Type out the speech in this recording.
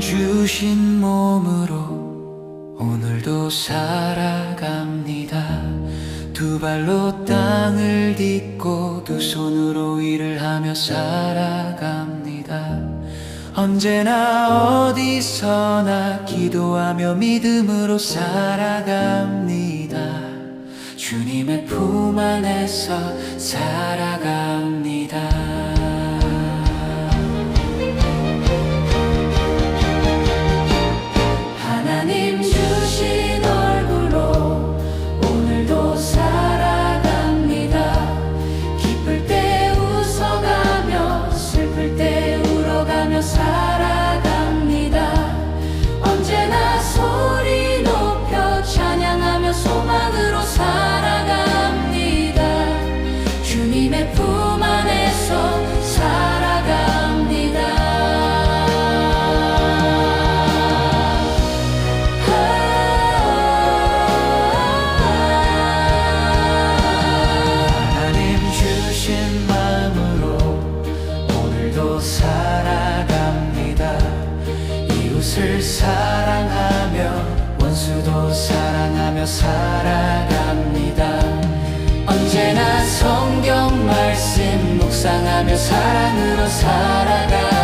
주신 몸으로 오늘도 살아갑니다. 두 발로 땅을 딛고 두 손으로 위를 하며 살아갑니다. 언제나 어디서나 기도하며 믿음으로 살아갑니다. 주님의 품 안에서 살아갑 오늘도 살아갑니다. 이웃을 사랑하며 원수도 사랑하며 살아갑니다. 언제나 성경 말씀 묵상하며 사랑으로 살아갑니다.